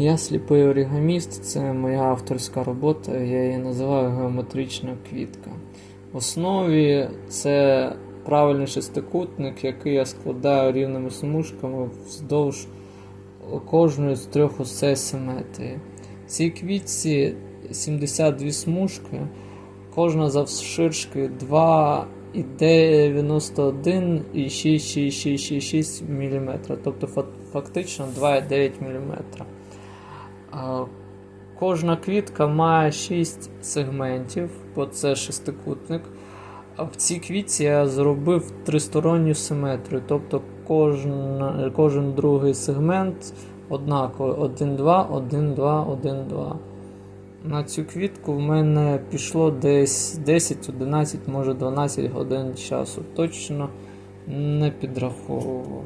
Я сліпий орігаміст, це моя авторська робота, я її називаю геометрична квітка. В основі це правильний шестикутник, який я складаю рівними смужками вздовж кожної з трьох осей симетрії. В цій квітці 72 смужки, кожна завширшки 2,91 і 6,666 мм, тобто фактично 2,9 мм. Кожна квітка має 6 сегментів, бо це шестикутник. В цій квітці я зробив тристоронню симетрію, тобто кожна, кожен другий сегмент однаковий 1-2, 1-2, 1-2. На цю квітку в мене пішло десь 10, 11, може 12 годин часу. Точно не підраховував.